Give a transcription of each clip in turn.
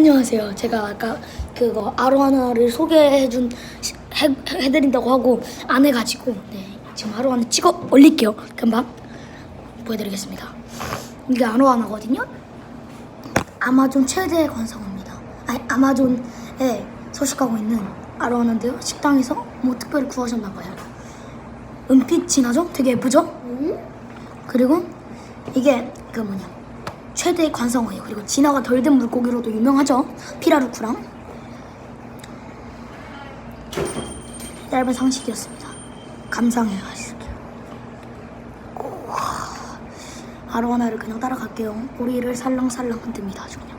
안녕하세요. 제가 아까 그거 아로하나를 소개해준 시- 해, 해드린다고 하고 안 해가지고 네 지금 아로하나 찍어 올릴게요. 금방 보여드리겠습니다. 이게 아로하나거든요. 아마존 최대 관상어입니다. 아니 아마존에 서식하고 있는 아로하나인데요. 식당에서 뭐 특별히 구하셨나봐요. 은빛이 나죠? 되게 예쁘죠? 그리고 이게 그 뭐냐 최대의 관상어예요. 그리고 진화가 덜 된 물고기로도 유명하죠. 피라루쿠랑 얇은 상식이었습니다. 감상해 하실게요. 우와. 아로하나를 그냥 따라갈게요. 꼬리를 살랑살랑 흔듭니다. 아주 그냥.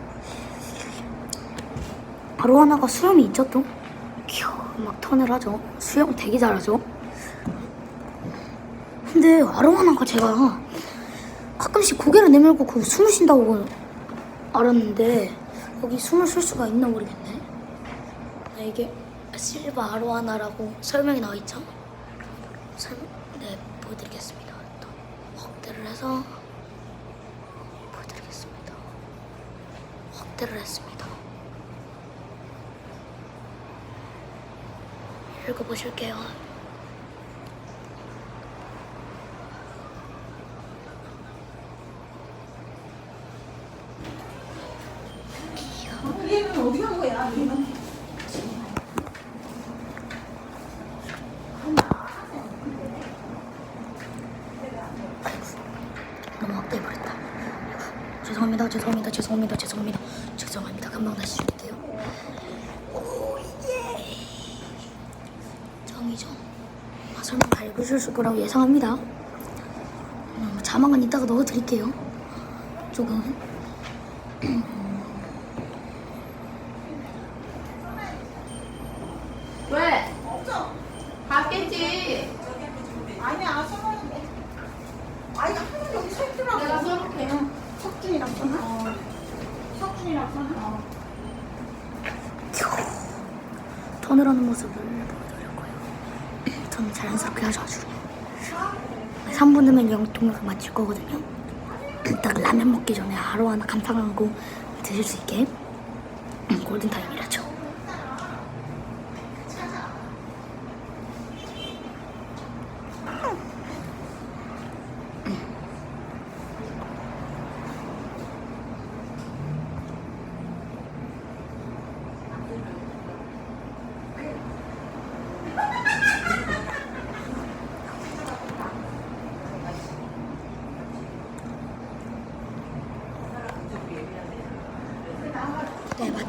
아로하나가 수염이 있죠 또? 큐, 막 턴을 하죠. 수영 되게 잘하죠. 근데 아로하나가 제가 가끔씩 고개를 내밀고 그 숨을 쉰다고 알았는데 여기 숨을 쉴 수가 있나 모르겠네. 네, 이게 실바 아로하나라고 설명이 나와 있죠? 설명, 네, 보여드리겠습니다. 또 확대를 해서 보여드리겠습니다. 확대를 했습니다. 읽어보실게요. 얘는 어디 간 거야? 얘는 너무 확대해버렸다. 죄송합니다, 죄송합니다, 죄송합니다, 죄송합니다, 죄송합니다. 금방 다시 줄게요. 오, 예. 정이죠. 아, 설마 밟으실 거라고 예상합니다. 음, 자막은 이따가 넣어드릴게요. 조금. 받겠지. 아니야, 써놨는데. 아니, 하나 여기 서 있더라고. 내가 써놓게. 석준이랑 써놔? 어. 석준이랑 써놔? 어. 턴을 하는 모습을 보여드렸고요. 저는 자연스럽게 하죠, 아주. 3분 후면 영통역을 마칠 거거든요. 딱 라면 먹기 전에 하루 하나 감상하고 드실 수 있게 음, 골든타임이라죠.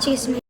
네, 마치겠습니다.